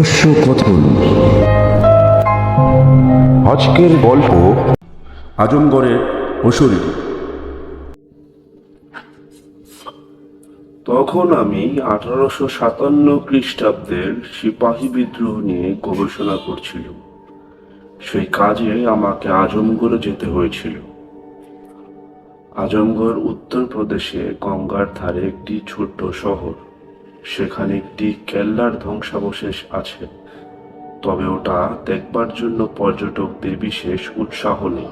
রহস্য কথন। আজকের গল্প আজমগড়ের অশরীর তখন আমি আঠারোশো সাতান্ন খ্রিস্টাব্দের সিপাহী বিদ্রোহ নিয়ে গবেষণা করছিলাম। সেই কাজে আমাকে আজমগড়ে যেতে হয়েছিল। আজমগড় উত্তরপ্রদেশে গঙ্গার ধারে একটি ছোট্ট শহর। সেখানে একটি কেল্লার ধ্বংসাবশেষ আছে, তবে ওটা দেখবার জন্য পর্যটকদের বিশেষ উৎসাহ নেই।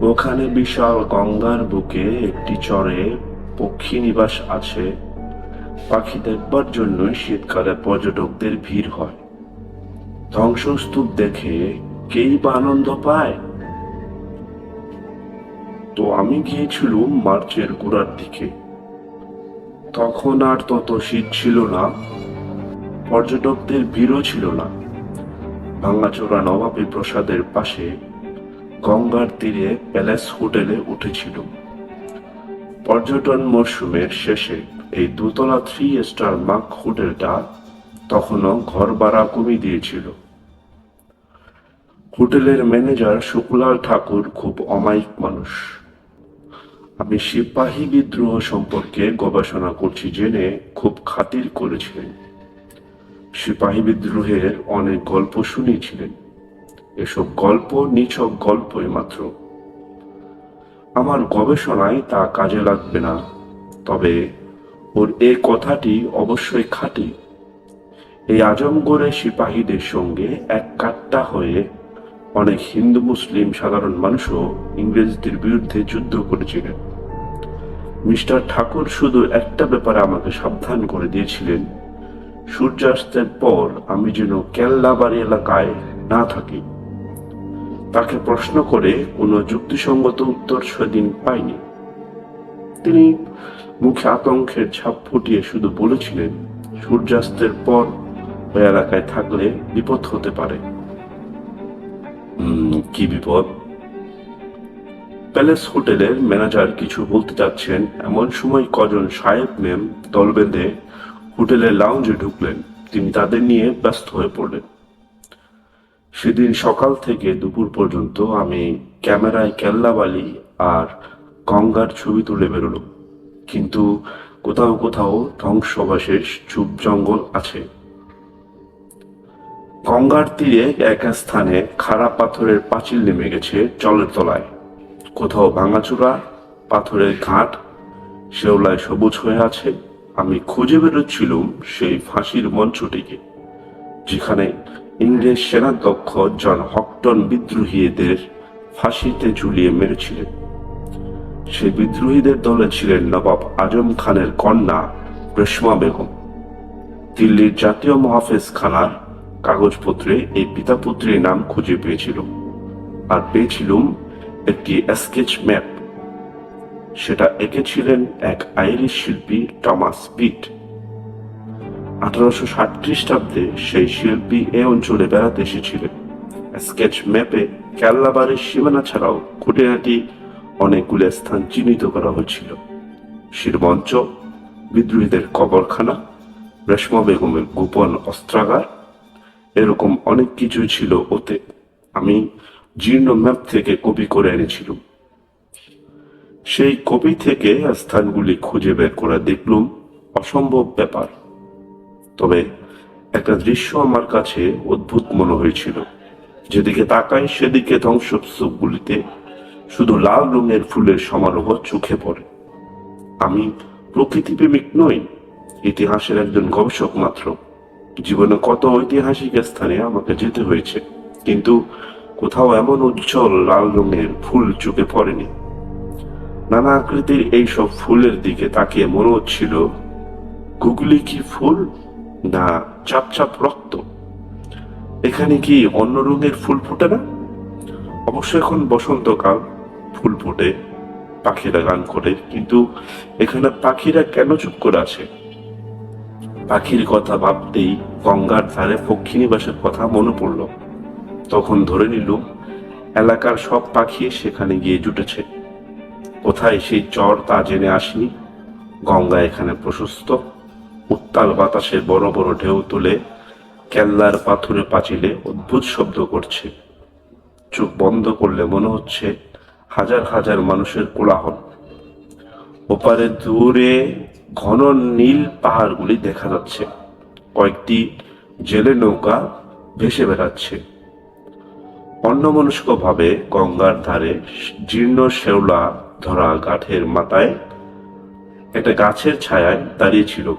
ওখানে বিশাল গঙ্গার বুকে একটি চরে পক্ষী নিবাস আছে, পাখি দেখবার জন্যই শীতকালে পর্যটকদের ভিড় হয়। ধ্বংসস্তূপ দেখে কেই বা আনন্দ পায়? তো আমি গিয়েছিলুম মার্চের গোড়ার দিকে। তখন আর তত শীত ছিল না, পর্যটকদের ভিড়ও ছিল না। ভাঙ্গাচোরা নবাবী প্রসাদের পাশে গঙ্গার তীরে প্যালেস হোটেলে উঠেছিল। পর্যটন মরশুমের শেষে এই দোতলা থ্রি স্টার মাক হোটেলটা তখনও ঘর ভাড়া কমিয়ে দিয়েছিল। হোটেলের ম্যানেজার শুকুলাল ঠাকুর খুব অমায়িক মানুষ। আমি সিপাহী বিদ্রোহ সম্পর্কে গবেষণা করছি জেনে খুব খাতির করেছিলেন। সিপাহী বিদ্রোহের অনেক গল্প শুনিয়েছিলেন। এসব গল্প নিছক গল্পই মাত্র। আমার গবেষণায় তা কাজে লাগবে না, তবে ওর এ কথাটি অবশ্যই খাঁটি। এই আজমগড়ে সিপাহীদের সঙ্গে এক কাট্টা হয়ে অনেক হিন্দু, মুসলিম, সাধারণ মানুষও ইংরেজদের বিরুদ্ধে যুদ্ধ করেছিলেন। মিস্টার ঠাকুর শুধু একটা ব্যাপারে আমাকে সাবধান করে দিয়েছিলেন। সূর্যাস্তের পর আমি যেন কেল্লাবাড়ি এলাকায় না থাকি। তাকে প্রশ্ন করে কোনো যুক্তিসঙ্গত উত্তর সেদিন পাইনি। তিনি মুখে আতঙ্কের ছাপ ফুটিয়ে শুধু বলেছিলেন, সূর্যাস্তের পর ওই এলাকায় থাকলে বিপদ হতে পারে। কি বিপদ? প্যালেস হোটেলের ম্যানেজার কিছু বলতে চাচ্ছেন এমন সময় কজন সাহেব মেম দল বেঁধে হোটেলের লাউঞ্জে ঢুকলেন। তিনি তাদের নিয়ে ব্যস্ত হয়ে পড়লেন। সেদিন সকাল থেকে দুপুর পর্যন্ত আমি ক্যামেরায় কেল্লাবালি আর গঙ্গার ছবি তুলে বেরোলাম কিন্তু কোথাও কোথাও ধ্বংসাবশেষ, চুপ জঙ্গল আছে। গঙ্গার তীরে এক স্থানে খাড়া পাথরের পাঁচিল নেমে গেছে জলের তলায়। কোথাও ভাঙাচুরা, পাথরের ঘাট, শেওলায় সবুজ হয়ে আছে। আমি খুঁজে বেরোচ্ছিলুম সেই ফাঁসির মঞ্চটিকে, যেখানে ইংরেজ সেনাধ্যক্ষ জন হকটন বিদ্রোহীদের ফাঁসিতে ঝুলিয়ে মেরেছিলেন। সেই বিদ্রোহীদের দলে ছিলেন নবাব আজম খানের কন্যা রেশমা বেগম। দিল্লির জাতীয় মহাফেজ খানার কাগজপত্রে এই পিতা পুত্রীর নাম খুঁজে পেয়েছিল। আর পেয়েছিলুম একটি স্কেচ ম্যাপ সেটা এঁকেছিলেন এক আইরিশ শিল্পী টমাস পিট। আঠারোশো ষাট খ্রিস্টাব্দে সেই শিল্পী এ অঞ্চলে বেড়াতে এসেছিলেন। স্কেচ ম্যাপে কেল্লাবাড়ির সীমানা ছাড়াও খুঁটিনাটি অনেকগুলো স্থান চিহ্নিত করা হয়েছিল। শিরমঞ্চ, বিদ্রোহীদের কবরখানা, রেশমা বেগমের গোপন অস্ত্রাগার এরকম অনেক কিছু ছিল ওতে। আমি জীর্ণ ম্যাপ থেকে কপি করে এনেছিলাম। সেই কপি থেকে স্থানগুলি খুঁজে বের করে দেখলুম অসম্ভব ব্যাপার। তবে একটা দৃশ্য আমার কাছে অদ্ভুত মনে হয়েছিল। যেদিকে তাকাই সেদিকে ধ্বংসস্তূপগুলিতে শুধু লাল রঙের ফুলের সমারোহ চোখে পড়ে। আমি প্রকৃতি প্রেমিক নই, ইতিহাসের একজন গবেষক মাত্র। জীবনে কত ঐতিহাসিক স্থানে আমাকে যেতে হয়েছে, কিন্তু কোথাও এমন উজ্জ্বল লাল রঙের ফুল চোখে পড়েনি। নানা আকৃতির এইসব ফুলের দিকে তাকিয়ে মনে হচ্ছিল গুগলি কি ফুল না চাপ চাপ রক্ত? এখানে কি অন্য রঙের ফুল ফোটে না? অবশ্য এখন বসন্তকাল, ফুল ফোটে, পাখিরা গান করে, কিন্তু এখানে পাখিরা কেন চুপ করে আছে? পাখির কথা ভাবতেই গঙ্গার ধারে পক্ষী নিবাসের কথা মনে পড়ল। তখন ধরে নিলুম এলাকার সব পাখি সেখানে গিয়ে জুটেছে। কোথায় সেই চর তা জেনে আসিনি। গঙ্গা এখানে প্রশস্ত। উত্তাল বাতাসে বড় বড় ঢেউ তুলে কেল্লার পাথরে পাঁচিলে অদ্ভুত শব্দ করছে। চোখ বন্ধ করলে মনে হচ্ছে হাজার হাজার মানুষের কোলাহল। ওপারে দূরে ঘন নীল পাহাড়গুলি দেখা যাচ্ছে। কয়েকটি জেলে নৌকা ভেসে বেড়াচ্ছে। অন্যমনস্ক ভাবে গঙ্গার ধারে জীর্ণ শেওলা ধরা গাঠের মাথায় একটা গাছের ছায়ায় দাঁড়িয়ে ছিল।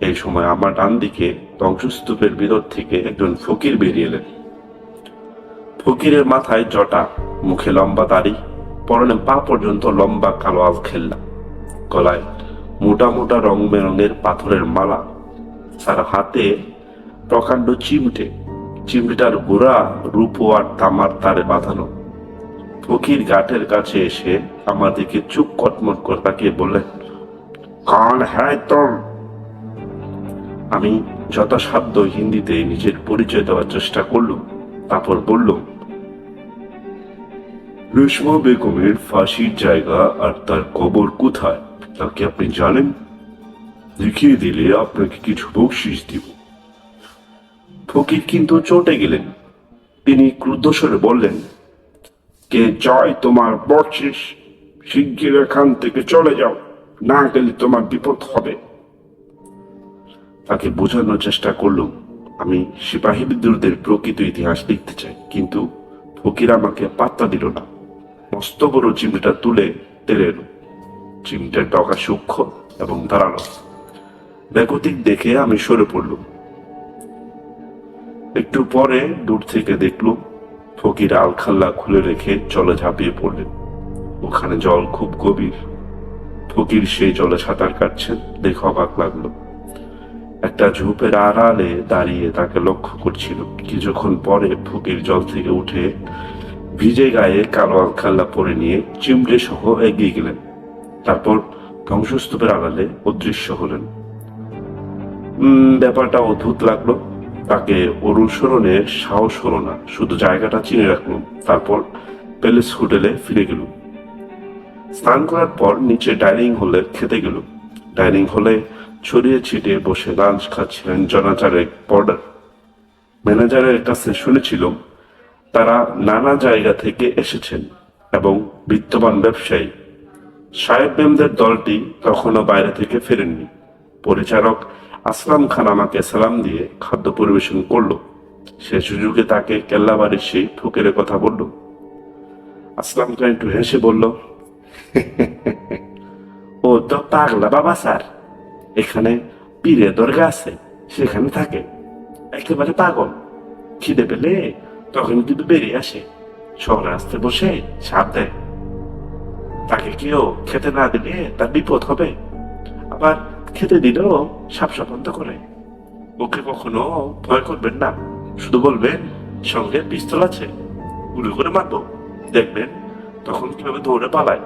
এই সময় আমার ডান দিকে ধ্বংসস্তূপের ভিতর থেকে একজন ফকির বেরিয়ে এলেন। ফকিরের মাথায় জটা, মুখে লম্বা দাড়ি, পরনে পা পর্যন্ত লম্বা কালো আল খেললা গলায় মোটা মোটা রং বেরঙের পাথরের মালা। তার হাতে প্রকাণ্ড চিমটে। চিমটিটার গোড়া রূপো আর তামার তারে বাঁধানো। ফকির ঘাটের কাছে এসে আমার দিকে চুপ কটমট করে তাকিয়ে বললেন, কন হ্যাঁ তুম? আমি যথাসাধ্য হিন্দিতে নিজের পরিচয় দেওয়ার চেষ্টা করলাম, তারপর বললাম, রেশমা বেগমের ফাঁসির জায়গা আর তার কবর কোথায়? তা কি আপনি জানেন? দেখিয়ে দিলে আপনাকে কিছু বকশিস দিব। ফকির কিন্তু চটে গেলেন। তিনি ক্রুদ্ধস্বরে বললেন, কে জয় তোমার বকশিস শিগগির এখান থেকে চলে যাও। না গেলে তোমার বিপদ হবে। তাকে বোঝানোর চেষ্টা করলাম। আমি সিপাহী বিদ্রোহীদের প্রকৃত ইতিহাস লিখতে চাই, কিন্তু ফকির আমাকে পাত্তা দিল না। মস্ত বড় চিমটিটা তুলে তেলে এলো চিমটির ডগা সূক্ষ্ম এবং ধারালো। বেগতিক দেখে আমি সরে পড়লুম। একটু পরে দূর থেকে দেখলুম, ফকির আলখাল্লা খুলে রেখে জলে ঝাঁপিয়ে পড়লেন। ওখানে জল খুব গভীর। ফকির সেই জলে সাঁতার কাটছেন দেখে অবাক লাগল। একটা ঝোপের আড়ালে দাঁড়িয়ে তাকে লক্ষ্য করছিল। কিছুক্ষণ পরে ফকির জল থেকে উঠে ভিজে গায়ে কালো আলখাল্লা পরে নিয়ে চিমড়ে সহ এগিয়ে গেলেন। তারপর ধ্বংসস্তূপের আড়ালে অদৃশ্য হলেন। ব্যাপারটা অদ্ভুত লাগল। তাকে অনুসরণের সাহস হলো না। শুধু জায়গাটা চিনে রাখলাম তারপর প্যালেস হোটেলে ফিরে গেলুম স্নান করার পর নিচে ডাইনিং হলে খেতে গেল। ডাইনিং হলে ছড়িয়ে ছিটিয়ে বসে লাঞ্চ খাচ্ছিলেন জনাচারের বর্ডার। ম্যানেজারের কাছে শুনেছিল তারা নানা জায়গা থেকে এসেছেন এবং বিত্তবান ব্যবসায়ী সাহেব মেমদের দলটি তখনও বাইরে থেকে ফেরেননি। পরিচারক আসলাম খান আমাকে সালাম দিয়ে খাদ্য পরিবেশন করল। সে সুযোগে তাকে কেল্লাবাড়ির সেই ফকিরের কথা বলল। আসলাম খান একটু হেসে বলল, ও তো পাগলা বাবা স্যার, এখানে পীরে দরগা আছে, সেখানে থাকে। একেবারে পাগল। খিদে পেলে তখন কিন্তু বেরিয়ে আসে। শহরে আসতে বসে সাপ দেয়। তাকে কেউ খেতে না দিলে তার বিপদ হবে। আবার খেতে দিলেও সাপ বন্ধ করে। ওকে কখনো ভয় করবেন না। শুধু বলবেন সঙ্গে পিস্তল আছে, গুলি করে মারবো। দেখবেন তখন কীভাবে দৌড়ে পালায়।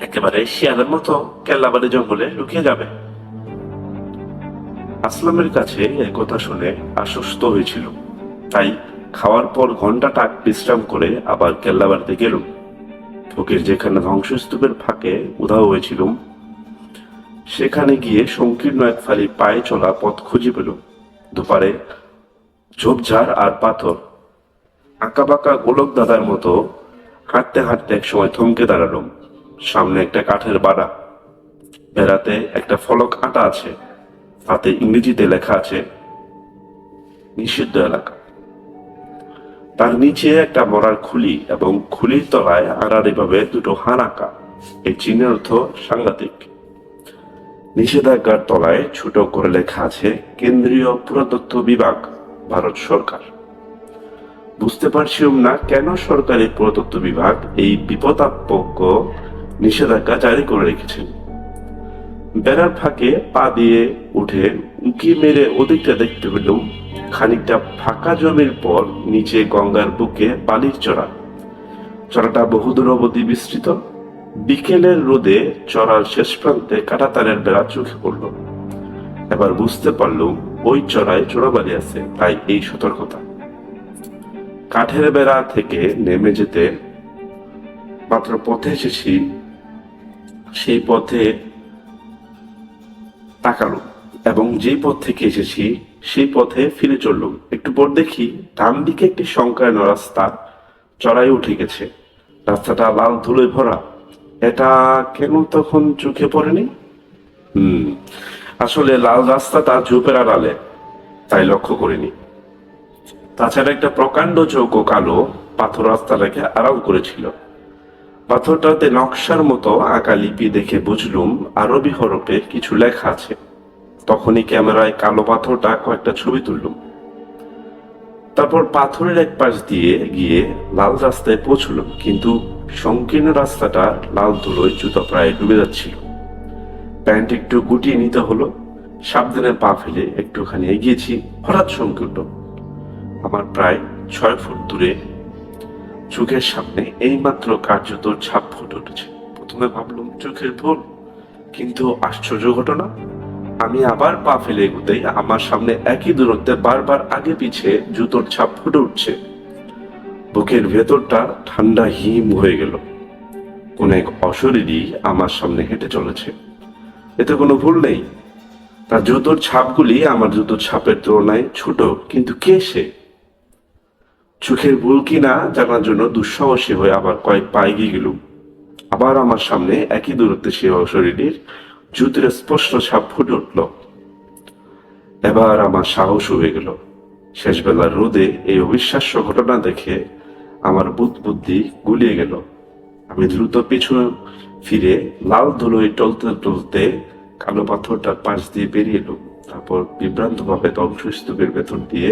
একেবারে শিয়ালের মতো কেল্লাবাড়ি জঙ্গলে লুকিয়ে যাবে। আসলামের কাছে এই কথা শুনে আশ্বস্ত হয়েছিল। তাই খাওয়ার পর ঘন্টাটা বিশ্রাম করে আবার কেল্লাবাড়িতে গেলুম। ফকির যেখানে ধ্বংসস্তূপের ফাঁকে উধাও হয়েছিলুম সেখানে গিয়ে সংকীর্ণ এক ফালি পায়ে চলা পথ খুঁজে পেল। দুপারে ঝোপঝাড় আর পাথর। আঁকা বাঁকা গোলক দাদার মতো হাঁটতে হাঁটতে এক সময় থমকে দাঁড়ালাম সামনে একটা কাঠের বাড়া। বেড়াতে একটা ফলক আটা আছে। তাতে ইংরেজিতে লেখা আছে, নিষিদ্ধ এলাকা। তার নিচে একটা মরার খুলি এবং খুলির তলায় আড়াআড়ি ভাবে দুটো হান আঁকা। এই চিহ্নের অর্থ সাংঘাতিক। নিষেধাজ্ঞার তলায় ছোট করে লেখা আছে, কেন্দ্রীয় পুরাতত্ত্ব বিভাগ, ভারত সরকার। বুঝতে পারছিলাম না কেন সরকারি পুরাতত্ত্ব বিভাগ এই বিপদাপক নিষেধাজ্ঞা জারি করে রেখেছেন বেড়ার ফাঁকে পা দিয়ে উঠে উঁকি মেরে ওদিকটা দেখতে পেলাম। খানিকটা ফাঁকা জমির পর নিচে গঙ্গার বুকে বালির চড়া। চড়াটা বহুদূর অবধি বিস্তৃত। বিকেলের রোদে চড়ার শেষ প্রান্তে কাটাতারের বেড়া চোখে পড়ল। এবার বুঝতে পারলুম ওই চড়ায় চোরাবালি আছে, তাই এই সতর্কতা। কাঠের বেড়া থেকে নেমে যেতে মাত্র পথে এসেছি, সেই পথে তাকালো এবং যে পথ থেকে এসেছি, সেই পথে ফিরে চললুম। একটু পর দেখি ডান দিকে একটি সংকীর্ণ রাস্তা চড়াই উঠে গেছে। রাস্তাটা লাল ধুলোয় ভরা। এটা কেন তখন চোখে পড়েনি? হুম, আসলে লাল রাস্তাটা ঝোপের আড়ালে, তাই লক্ষ্য করিনি। তাছাড়া একটা প্রকাণ্ড চৌকো কালো পাথর রাস্তাটাকে আড়াল করেছিল। পাথরটাতে নকশার মতো আঁকা লিপি দেখে বুঝলুম আরবি হরফে কিছু লেখা আছে। তখনই ক্যামেরায় কালো পাথরটা কয়েকটা ছবি তুললুম তারপর পাথরের এক পাশ দিয়ে গিয়ে লাল রাস্তায় পৌঁছলাম কিন্তু সংকীর্ণ রাস্তাটা লাল ধুলোয় জুতো প্রায় ডুবে যাচ্ছিল। প্যান্ট একটু গুটিয়ে নিতে হলো, সাবধানে পা ফেলে একটুখানি এগিয়েছি, হঠাৎ চমকে উঠল আমার প্রায় ছয় ফুট দূরে চোখের সামনে এইমাত্র কার্যত ছাপ ফুটে উঠেছে। প্রথমে ভাবলাম চোখের ভুল, কিন্তু আশ্চর্য ঘটনা আমি আবার পা ফেলে এগুতেই আমার সামনে একই দূরত্বে বারবার আগে পিছে জুতোর ছাপ ফুটে উঠছে। বুকের ভেতরটা ঠান্ডা হিম হয়ে গেল। কোন এক অশরীরই আমার সামনে হেঁটে চলেছে। এতে কোনো ভুল নেই। তার জুতোর ছাপগুলি আমার জুতোর ছাপের তুলনায় ছোট, কিন্তু কে সে? চোখের ভুল কিনা জানার জন্য দুঃসাহসী হয়ে আবার কয়েক পা এগিয়ে গেলুম। আবার আমার সামনে একই দূরত্বে সে অশরীরীর জুতের স্পষ্ট ছাপ ফুটে উঠল। এবার আমার সাহস হয়ে গেল। শেষবেলার রোদে এই অবিশ্বাস্য ঘটনা দেখে আমার বুধ বুদ্ধি গুলিয়ে গেল। আমি দ্রুত পিছু ফিরে লাল ধুলোয় টলতে টলতে কালো পাথরটার পাশ দিয়ে বেরিয়ে এলো। তারপর বিভ্রান্ত ভাবে ধ্বংসস্তূপের ভেতর দিয়ে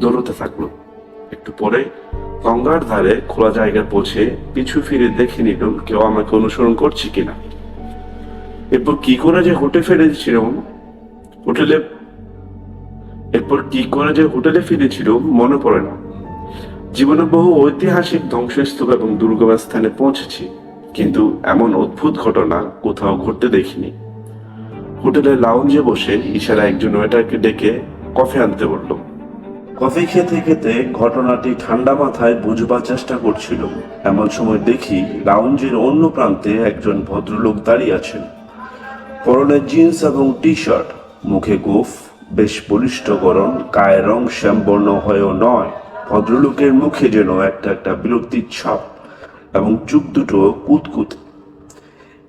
দৌড়তে থাকল। একটু পরে গঙ্গার ধারে খোলা জায়গায় পৌঁছে পিছু ফিরে দেখে নিলাম, কেউ আমাকে অনুসরণ করছে কিনা। এরপর কি করে যে হোটেল ফিরেছিলাম হোটেলে এরপর কি করে যে হোটেলে ফিরেছিল মনে পড়ে না। জীবনে বহু ঐতিহাসিক ধ্বংসস্তূপ এবং দুর্গম স্থানে পৌঁছেছি, কিন্তু এমন অদ্ভুত ঘটনা কোথাও ঘটতে দেখিনি। হোটেলের লাউঞ্জে বসে ইশারা একজন ওয়েটারকে ডেকে কফি আনতে বলল, কফি খেতে খেতে ঘটনাটি ঠান্ডা মাথায় বুঝবার চেষ্টা করছিল। এমন সময় দেখি লাউঞ্জের অন্য প্রান্তে একজন ভদ্রলোক দাঁড়িয়ে আছেন। পরনে জিন্স এবং টি শার্ট মুখে গোফ, বেশ বলিষ্ঠ গরম গায়ের রং শ্যামবর্ণ হয়েও নয়, ভদ্রলোকের মুখে যেন একটা একটা বিরক্তির ছাপ এবং চুপ দুটো কুতকুত।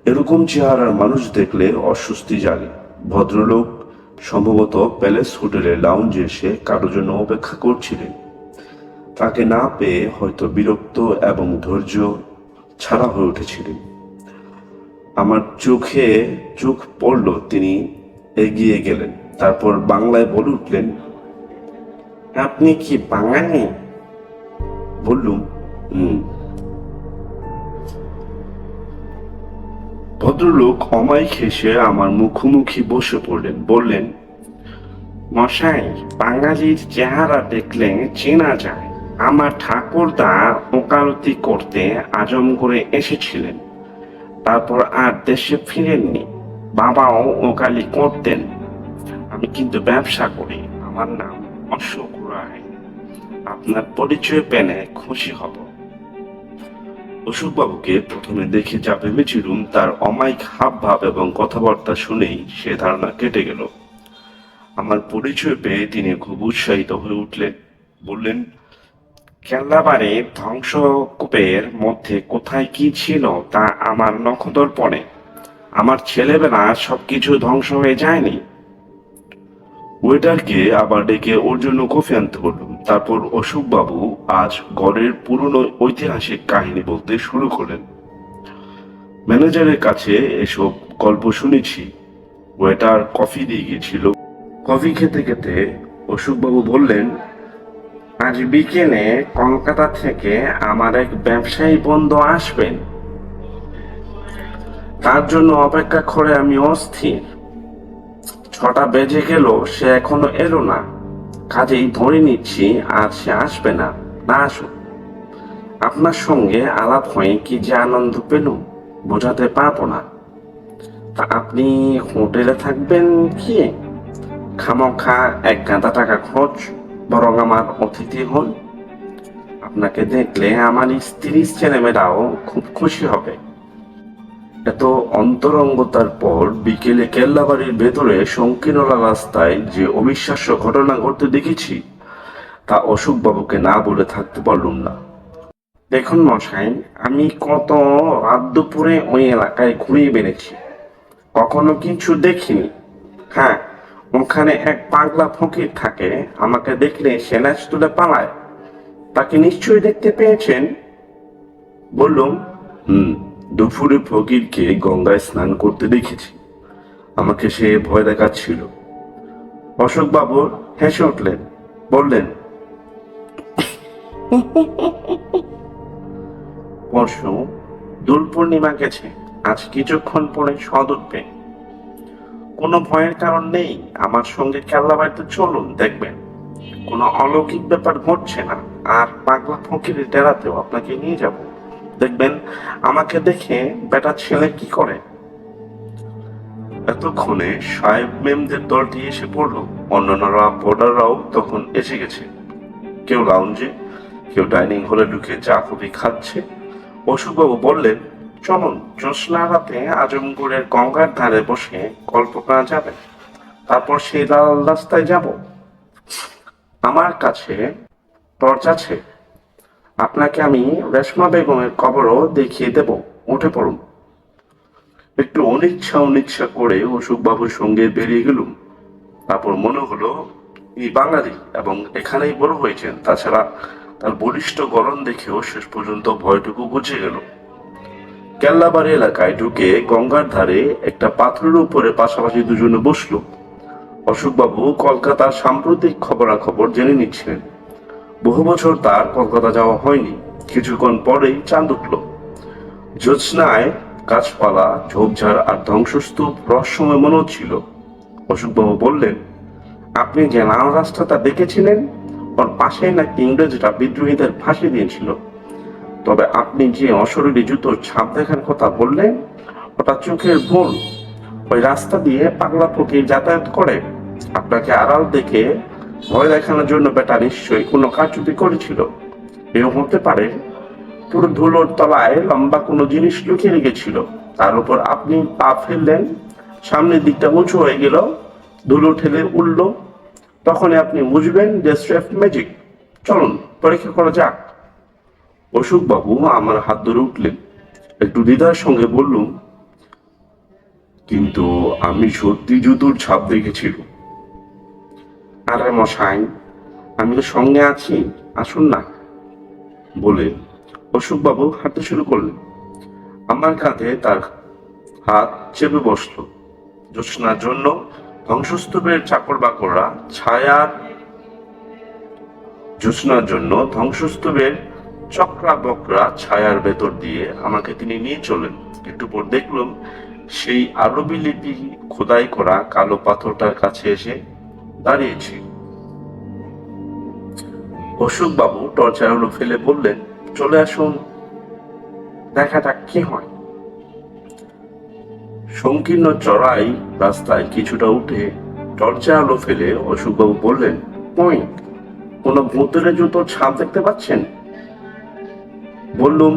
এরকম চেহারার মানুষ দেখলে অস্বস্তি জাগে। ভদ্রলোক সম্ভবত প্যালেস হোটেলের লাউঞ্জে এসে কারও জন্য অপেক্ষা করছিলেন। তাকে না পেয়ে হয়তো বিরক্ত এবং ধৈর্য ছাড়া হয়ে উঠেছিলেন। আমার চোখে চোখ পড়ল, তিনি এগিয়ে গেলেন। তারপর বাংলায় বলে উঠলেন, আপনি কি বাঙালি? বললুম ভদ্রলোক অমায়িক হেসে আমার মুখোমুখি বসে পড়লেন, বললেন, মশাই, বাঙালির চেহারা দেখলে চেনা যায়। আমার ঠাকুরদা ওকালতি করতে আজমগড়ে এসেছিলেন। তারপর আর দেশে ফিরেননি। বাবাও ওকালি করতেন। আমি কিন্তু ব্যবসা করি। আমার নাম অশোক রায়। আপনার পরিচয় পেলে খুশি হব। অশোকবাবুকে প্রথমে দেখে যা ভেবেছিলুম তার অমায়িক হাব ভাব এবং কথাবার্তা শুনেই সে ধারণা কেটে গেল। আমার পরিচয় পেয়ে তিনি খুব উৎসাহিত হয়ে উঠলেন। বললেন কেল্লাবারে ধ্বংসকূপের মধ্যে কোথায় কি ছিল তা আমার নখদর্পণে। আমার ছেলেবেলা সবকিছু ধ্বংস হয়ে যায়নি। ওয়েটারকে আবার ডেকে ওর জন্য কফি আনতে বললাম। তারপর অশোকবাবু আজ গড়ের পুরনো ঐতিহাসিক কাহিনী বলতে শুরু করলেন। ম্যানেজারের কাছে এসব গল্প শুনেছি। ওয়েটার কফি দিয়ে গিয়েছিল। কফি খেতে খেতে অশোকবাবু বললেন আজ বিকেলে কলকাতা থেকে আমার এক ব্যবসায়ী বন্ধু আসবেন। তার জন্য অপেক্ষা করে আমি অস্থির। ছটা বেজে গেল, সে এখনও এলো না। কাজেই ধরে নিচ্ছি, আর সে আসবে না। না আসুক। আপনার সঙ্গে আলাপ হয়ে কি যে আনন্দ পেলুম, বোঝাতে পারব না। তা আপনি হোটেলে থাকবেন কি? খামখা এক গাঁদা টাকা খরচ। বরং আমার অতিথি হন। আপনাকে দেখলে আমার স্ত্রী ছেলেমেয়েরাও খুব খুশি হবে। এত অন্তরঙ্গতার পর বিকেলে কেল্লাবাড়ির ভেতরে সংকীর্ণলা রাস্তায় যে অবিশ্বাস্য ঘটনা ঘটতে দেখেছি, তা অশোকবাবুকে না বলে থাকতে পারলুম না। দেখুন মশাই, আমি কত রাত দুপুরে ওই এলাকায় ঘুরিয়ে বেড়েছি। কখনো কিছু দেখিনি। হ্যাঁ ওখানে এক পাগলা ফকির থাকে, আমাকে দেখলে সেনাজ তুলে পালায়। তাকে নিশ্চয়ই দেখতে পেয়েছেন? বললুম, হুম, দুপুরে ফকিরকে গঙ্গায় স্নান করতে দেখেছি। আমাকে সে ভয় দেখাচ্ছিল। অশোকবাবু হেসে উঠলেন, বললেন, পরশু দোল পূর্ণিমা গেছে, আজ কিছুক্ষণ পরে সদ উঠবে কোনো ভয়ের কারণ নেই। আমার সঙ্গে কেল্লা বাড়িতে চলুন, দেখবেন। কোনো অলৌকিক ব্যাপার ঘটছে না। আর পাগলা ফকিরের ডেরাতেও আপনাকে নিয়ে যাব। দেখবেন, আমাকে দেখে বেটা ছেলে কি করে? এতক্ষণে সাহেব মেমদের দলটি এসে পড়ল। অন্যান্যরা বোর্ডাররাও তখন এসে গেছে। কেউ লাউঞ্জে কেউ ডাইনিং হলে ঢুকে চা কফি খাচ্ছে। অশোকবাবু বললেন চলুন জ্যোৎস্না রাতে আজমগড়ের গঙ্গার ধারে বসে গল্প করা যাবে। তারপর সেই লাল রাস্তায় যাব। আমার কাছে টর্চ আছে। আপনাকে আমি রেশমা বেগমের কবরও দেখিয়ে দেব। উঠে পড়ুন। একটু অনিচ্ছা অনিচ্ছা করে অশোকবাবুর সঙ্গে বেরিয়ে গেলুম। তারপর মনে হলো, এই বাঙালি এবং এখানেই বড় হয়েছেন। তাছাড়া তার বলিষ্ঠ গরম দেখেও শেষ পর্যন্ত ভয়টুকু বুঝে গেল। কেল্লাবাড়ি এলাকায় ঢুকে গঙ্গার ধারে একটা পাথরের উপরে পাশাপাশি দুজনে বসল। অশোকবাবু কলকাতার সাম্প্রতিক খবরাখবর জেনে নিচ্ছিলেন। বহু বছর তার কলকাতা যাওয়া হয়নি। কিছুক্ষণ পরেই চাঁদ উঠল। জ্যোৎস্নায় গাছপালা, ঝোপঝাড় আর ধ্বংসস্তূপ রহস্যময় মনে হচ্ছিল অশোকবাবু বললেন, আপনি যে লাল রাস্তাটা দেখেছিলেন, ওর পাশেই নাকি ইংরেজরা বিদ্রোহীদের ফাঁসি দিয়েছিল। তবে আপনি যে অশরীরী জুতোর ছাপ দেখার কথা বললেন, ওটা চোখের ভুল। ওই রাস্তা দিয়ে পাগলা ফকির যাতায়াত করে। আপনাকে আড়াল দেখে ভয় দেখানোর জন্য বেটা নিশ্চয়ই কোনো কারচুপি করেছিল। এও হতে পারে পুরো ধুলোর তলায় লম্বা কোনো জিনিস লুকিয়ে রেখেছিল। তার উপর আপনি পা ফেললেন, সামনের দিকটা উঁচু হয়ে গেল, ধুলো ঠেলে উঠল। তখনই আপনি বুঝবেন যে স্রেফ ম্যাজিক। চলুন, পরীক্ষা করা যাক। অশোকবাবু আমার হাত ধরে উঠলেন। একটু দ্বিধার সঙ্গে বললুম, কিন্তু আমি সত্যি জুতোর ছাপ দেখেছিল আরে মশাই, আমি তো সঙ্গে আছি, আসুন না। বলে অশোকবাবু হাঁটতে শুরু করলেন। আমার কাঁধে তার হাত চেপে বসল। জ্যোৎস্নার জন্য ধ্বংসস্তূপের চাকর বাকররা ছায়ার জ্যোৎস্নার জন্য ধ্বংসস্তূপের চক্রা বকরা ছায়ার ভেতর দিয়ে আমাকে তিনি নিয়ে চলেন একটু পর দেখলাম সেই আরবি লিপি খোদাই করা কালো পাথরটার কাছে এসে দাঁড়িয়েছি। অশোক বাবু টর্চার আলো ফেলে বললেন, চলে আসুন, দেখা যাক কি হয়। সংকীর্ণ চড়াই রাস্তায় কিছুটা উঠে টর্চা আলো ফেলে অশোকবাবু বললেন ওই কোনো ভূতের জুতোর ছাপ দেখতে পাচ্ছেন? বললুম,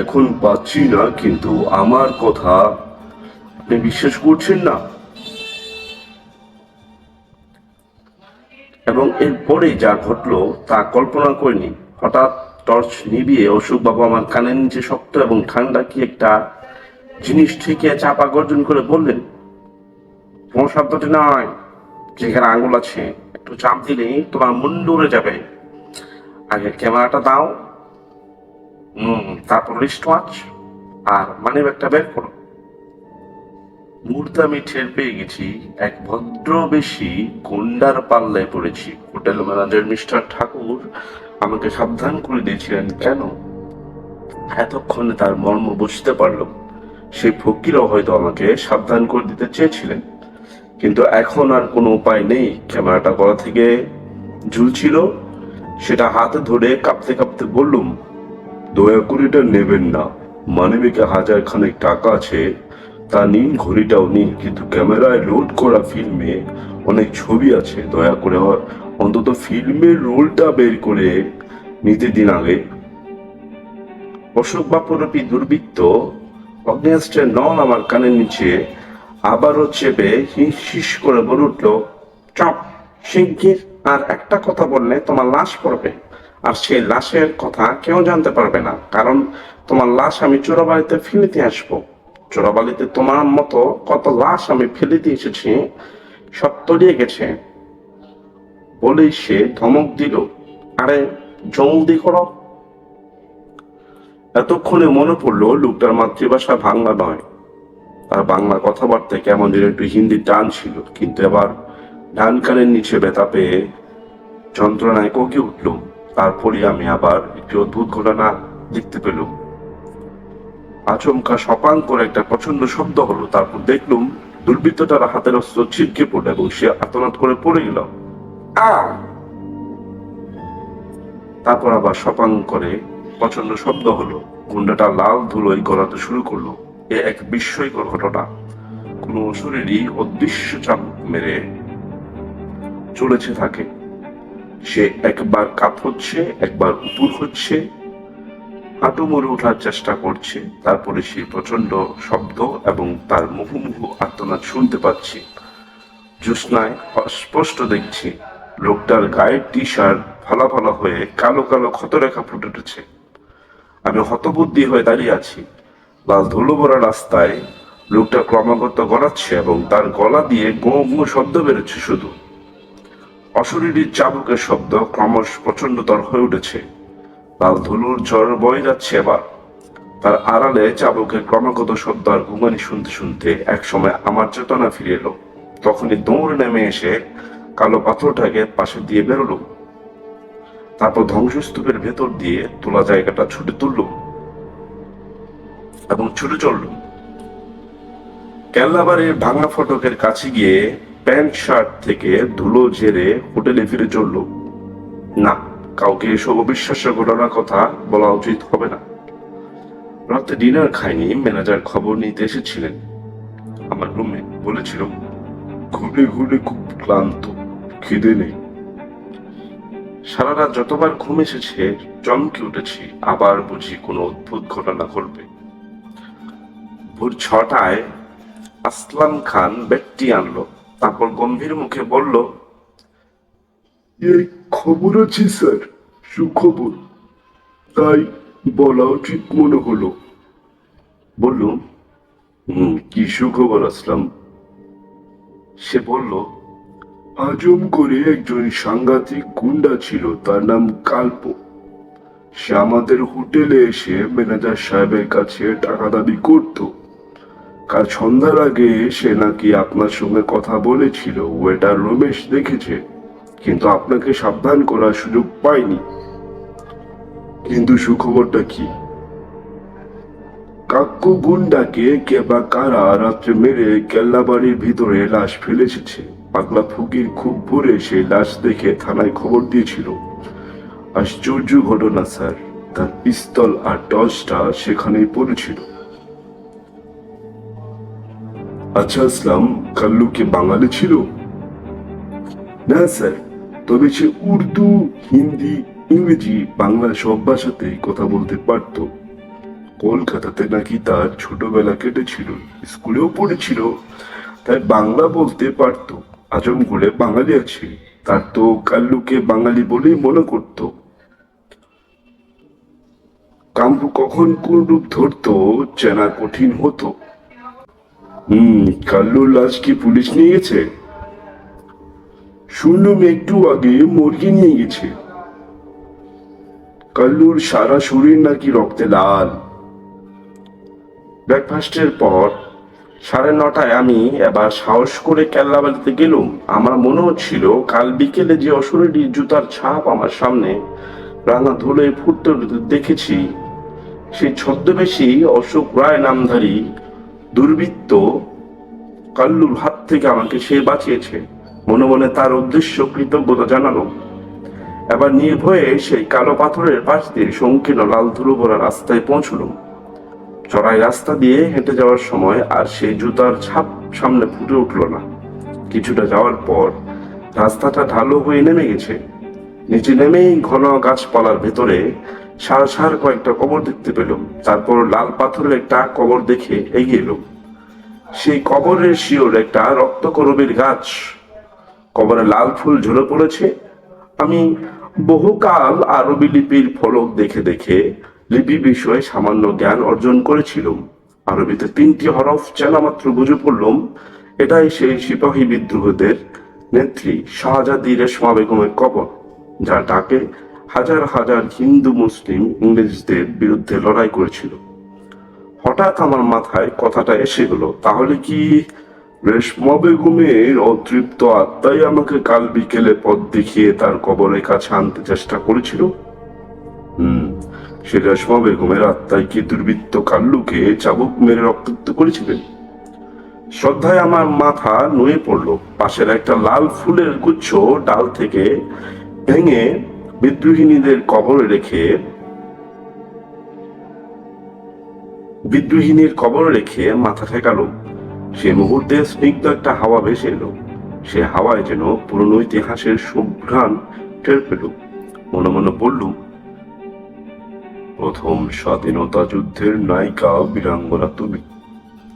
এখন পাচ্ছি না, কিন্তু আমার কথা আপনি বিশ্বাস করছেন না? এবং এরপরে যা ঘটলো, তা কল্পনা করিনি। হঠাৎ টর্চ নিভিয়ে অশোকবাবু আমার কানের নিচে শক্ত এবং ঠান্ডা কি একটা জিনিস ঠেকে চাপা গর্জন করে বললেন, তোমার শব্দটি নয়, যেখানে আঙুল আছে। একটু চাপ দিলেই তোমার মুন্ডু উড়ে যাবে। আগে ক্যামেরাটা দাও তারপর রিস্ট ওয়াচ আর মানি ব্যাগটা বের করো। মুহূর্তে আমি টের পেয়ে গেছি, এক ভদ্র বেশি গুন্ডার পাল্লায় পড়েছি। হোটেল ম্যানেজার মিস্টার ঠাকুর আমাকে সাবধান করে দিয়েছিলেন, কেন? এতক্ষণে তার মর্ম বুঝতে পারলাম সেই ফকিরও হয়তো আমাকে সাবধান করে দিতে চেয়েছিলেন। কিন্তু এখন আর কোনো উপায় নেই। ক্যামেরাটা গলা থেকে ঝুলছিল। সেটা হাতে ধরে কাঁপতে কাঁপতে বললুম দয়া করে নেবেন না। মানবিকে হাজার খানেক টাকা আছে। তা নিন ঘড়িটাও নিন, কিন্তু ক্যামেরায় লোড করা ফিল্মে অনেক ছবি আছে। দয়া করে অন্তত ফিল্মের রোলটা বের করে নিতে দিন আগে। অশোক বাপুরূপী দুর্বৃত্ত অগ্নেয়াস্ত্রের নল আমার কানের নিচে, আবারও চেপে হিস করে বলে উঠল, চপ, শিগগির, আর একটা কথা বললে তোমার লাশ পড়বে। আর সেই লাশের কথা কেউ জানতে পারবে না, কারণ তোমার লাশ আমি চোরাবাড়িতে ফেলিতে আসব। চোরাবালিতে তোমার মতো কত লাশ আমি ফেলিতে এসেছি, সব তলিয়ে গেছে। বলেই সে ধমক দিল, আরে, জলদি করো। এতক্ষণে মনে পড়ল, লোকটার মাতৃভাষা বাংলা নয়। তার বাংলা কথাবার্তা কেমন যেন একটু হিন্দি টান ছিল, কিন্তু এবার ডান কানের নিচে ব্যথা পেয়ে যন্ত্রণায় কোকে উঠল। তারপরে আমি আবার একটি অদ্ভুত ঘটনা দেখতে পেলুম। আচমকা সপাং করে একটা প্রচণ্ড শব্দ হলো, তারপর দেখলুম দুর্বৃত্তটার হাতের অস্ত্র ছিটকে পড়ল এবং সে আতনাদ করে পড়ে গেল। তারপর আবার সপাং করে প্রচণ্ড শব্দ হলো, গুন্ডাটা লাল ধুলোয় গলাতে শুরু করল। এ এক বিস্ময়কর ঘটনা। কোনো শরীরই অদৃশ্য চাপ মেরে চলেছে থাকে সে একবার কাত হচ্ছে একবার উপর হচ্ছে, হাঁটু মরে ওঠার চেষ্টা করছে, তারপরে সে প্রচণ্ড শব্দ এবং তার মুহুমুহু আর্তনাদ শুনতে পাচ্ছি। জ্যোৎস্নায় স্পষ্ট দেখছি, লোকটার গায়ের টি শার্ট ফালা ফালা হয়ে কালো কালো ক্ষতরেখা ফুটে উঠেছে। আমি হতবুদ্ধি হয়ে দাঁড়িয়ে আছি। লাল ধুলো ভরা রাস্তায় লোকটা ক্রমাগত গড়াচ্ছে এবং তার গলা দিয়ে গো গো শব্দ বেরোচ্ছে শুধু। অশরীরীর চাবুকের শব্দ ক্রমশ প্রচন্ডতর হয়ে উঠেছে। লাল ধুলোর ঝড় বয়ে যাচ্ছে এবার। তার আড়ালে চাবুকের ক্রমাগত শব্দ আর ঘুমানি শুনতে শুনতে একসময় আমার চেতনা ফিরে এলো। তখনই দৌড়ে নেমে এসে কালো পাথরটাকে পাশে দিয়ে বেরোলো। তারপর ধ্বংসস্তূপের ভেতর দিয়ে তোলা জায়গাটা ছুটে তুলল এবং ছুটে চললুম কেল্লাবাড়ির ভাঙা ফটকের কাছে গিয়ে প্যান্ট শার্ট থেকে ধুলো ঝেড়ে হোটেলে ফিরে চলল। না, কাউকে এসব অবিশ্বাস্য ঘটনার কথা বলা উচিত হবে না। রাতে ডিনার খাইনি, ম্যানেজার খবর নিতে এসেছিলেন। আমার রুমে বলেছিল ঘুরে ঘুরে খুব ক্লান্ত, খিদে নেই। সারা রাত যতবার ঘুম এসেছে, চমকে উঠেছি, আবার বুঝি কোনো অদ্ভুত ঘটনা ঘটবে। ভোর ছটায় আসলাম খান ব্যক্তি আনলো। তারপর গম্ভীর মুখে বলল এই খবর আছে স্যার সুখবর। তাই বলা উচিত মনে হলো। বললুম হুম কি সুখবর আসলাম? সে বলল আজম করে একজন সাংঘাতিক গুন্ডা ছিল তার নাম কাল্প। সে আমাদের হোটেলে এসে ম্যানেজার সাহেবের কাছে টাকা দাবি করত। কাল সন্ধ্যার আগে সে নাকি আপনার সঙ্গে কথা বলেছিল, ওয়েটার রমেশ দেখেছে, কিন্তু আপনাকে সাবধান করার সুযোগ পায়নি কিন্তু সুখবরটা কি? কাক্কু গুন্ডাকে কে বা কারা রাত্রে মেরে কেল্লা বাড়ির ভিতরে লাশ ফেলে এসেছে পাগলা ফকির খুব ভোরে সেই লাশ দেখে থানায় খবর দিয়েছিল। আশ্চর্য ঘটনা, স্যার। তার পিস্তল আর টর্চটা সেখানেই পড়েছিল। আচ্ছা আসলাম কাল্লু কি বাঙালি ছিল? না, স্যার, তবে সে উর্দু, হিন্দি, ইংরেজি, বাংলা সব ভাষাতেই কথা বলতে পারতো। কলকাতাতে নাকি তার ছোটবেলা কেটেছিল, স্কুলেও পড়েছিল, তাই বাংলা বলতে পারতো। আজমগড়ে বাঙালি আছে, তার তো কাল্লুকে বাঙালি বলেই মনে করত। কাম্পু কখন কোন রূপ ধরতো, চেনা কঠিন হতো। কাল্লুর লাশ কি পুলিশ নিয়ে গেছে। একটু আগে মুরগি নিয়ে গেছে। কাল্লুর সারা শরীর নাকি রক্তে লাল। ব্রেকফাস্টের পর সাড়ে নটায় আমি এবার সাহস করে কেল্লা কেল্লাবাড়িতে গেলুম। আমার মনে হচ্ছিল কাল বিকেলে যে অশরীরী জুতার ছাপ আমার সামনে রাঙা ধুলোয় ফুটতে দেখেছি, সেই ছদ্মবেশী অশোক রায় নামধারী দুর্বৃত্ত কাল্লুর হাত থেকে আমাকে সে বাঁচিয়েছে। মনে মনে তার উদ্দেশ্য কৃতজ্ঞতা জানালো। এবার নির্ভয়ে সেই কালো পাথরের পাশ দিয়ে সংকীর্ণ লাল ধুলো ভরা রাস্তায় পৌঁছল। চড়াই রাস্তা দিয়ে হেঁটে যাওয়ার সময় আর সেই জুতার ছাপ সামনে ফুটে উঠল না। কিছুটা যাওয়ার পর রাস্তাটা ঢালু হয়ে নেমে গেছে। নিচে নেমেই ঘন গাছপালার ভেতরে সার সার কয়েকটা কবর দেখতে পেলাম তারপর লাল পাথরের একটা কবর দেখে এগিয়ে এলাম সেই কবরের শিওর একটা রক্তকরবীর গাছ। কবরে লাল ফুল ঝরে পড়েছে। আমি বহুকাল আরবি লিপির ফলক দেখে দেখে লিপি বিষয়ে সামান্য জ্ঞান অর্জন করেছিলাম। আরবিতে তিনটি হরফ চেনা মাত্র বুঝে পড়লাম। এটাই সেই সিপাহী বিদ্রোহদের নেত্রী শাহজাদি রেশমা বেগমের কবর যা ডাকে হাজার হাজার হিন্দু মুসলিম ইংরেজদের বিরুদ্ধে লড়াই করেছিল। হঠাৎ আমার মাথায় কথাটা এসে গেল, তাহলে কি রেশমা বেগমের অতৃপ্ত আত্মাই আমাকে কাল বিকেলে পথ দেখিয়ে তার কবরের কাছে আনতে চেষ্টা করেছিল? হুম, সে রেশমা বেগমের আত্মাই কি দুর্বৃত্ত কাল্লুকে চাবুক মেরে রক্তাক্ত করেছিলেন? শ্রদ্ধায় আমার মাথা নুয়ে পড়ল, পাশের একটা লাল ফুলের গুচ্ছ ডাল থেকে ভেঙে বিদ্রোহিনীদের কবরে রেখে বিদ্রোহিনীর কবর রেখে মাথা ঠেকালো। সে মুহূর্তে স্নিগ্ধ একটা হাওয়া ভেসে এলো। সে হাওয়ায় যেন পুরনো ইতিহাসের সুঘ্রাণ টের পেল। মনে মনে বললুম প্রথম স্বাধীনতা যুদ্ধের নায়িকা বীরাঙ্গনা তুমি।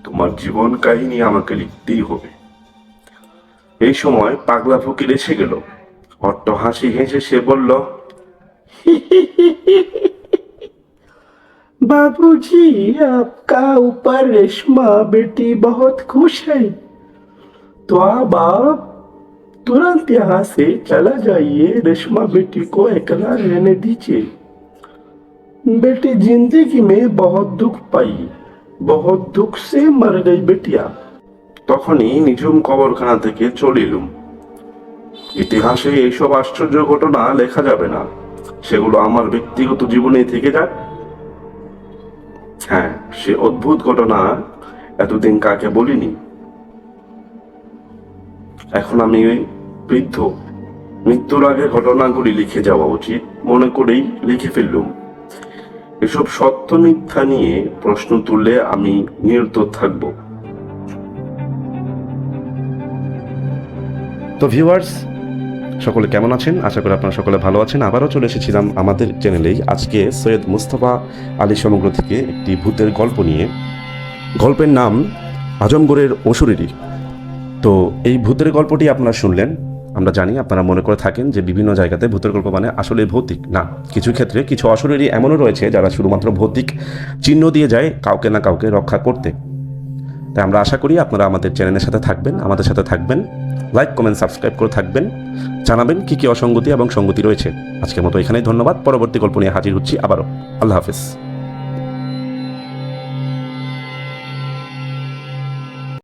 তোমার জীবন কাহিনী আমাকে লিখতেই হবে। এই সময় পাগলা ফকির এসে গেল। অট্ট হাসি হেসে সে বলল बाबूजी आपका ऊपर रेशमा बेटी बहुत खुश है तो अब आप तुरंत यहाँ से चला जाइए रेशमा बेटी को अकेला रहने दीजिए बेटी जिंदगी में बहुत दुख पाई बहुत दुख से मर गई बेटिया তখনই নিঝুম কবরখানা থেকে চলে এলুম ইতিহাসে এইসব আশ্চর্য ঘটনা লেখা যাবে না। সেগুলো আমার ব্যক্তিগত জীবনে থেকে যাক হ্যাঁ সে অদ্ভুত ঘটনা এতদিন কাকে বলিনি। এখন আমি বৃদ্ধ। মৃত্যুর আগে ঘটনাগুলি লিখে যাওয়া উচিত, মনে করেই লিখে ফেললুম। এসব সত্য মিথ্যা নিয়ে প্রশ্ন তুললে আমি নিরত থাকব। তো ভিউয়ার্স সকলে কেমন আছেন? আশা করি আপনারা সকলে ভালো আছেন। আবারও চলে এসেছিলাম আমাদের চ্যানেলেই। আজকে সৈয়দ মুস্তফা আলী সমগ্র থেকে একটি ভূতের গল্প নিয়ে। গল্পের নাম আজমগড়ের অসুরেরই। তো এই ভূতের গল্পটি আপনারা শুনলেন। আমরা জানি আপনারা মনে করে থাকেন যে বিভিন্ন জায়গাতে ভূতের গল্প মানে আসলে ভৌতিক। না, কিছু ক্ষেত্রে কিছু অসুরেরই এমনও রয়েছে যারা শুধুমাত্র ভৌতিক চিহ্ন দিয়ে যায় কাউকে না কাউকে রক্ষা করতে। তাই আমরা আশা করি আপনারা আমাদের চ্যানেলের সাথে থাকবেন, আমাদের সাথে থাকবেন। লাইক কমেন্ট সাবস্ক্রাইব করে থাকবেন। জানাবেন কি কি অসঙ্গতি এবং সঙ্গতি রয়েছে। আজকের মতো এখানেই ধন্যবাদ। পরবর্তী গল্প নিয়ে হাজির হচ্ছি আবারও। আল্লাহ হাফেজ।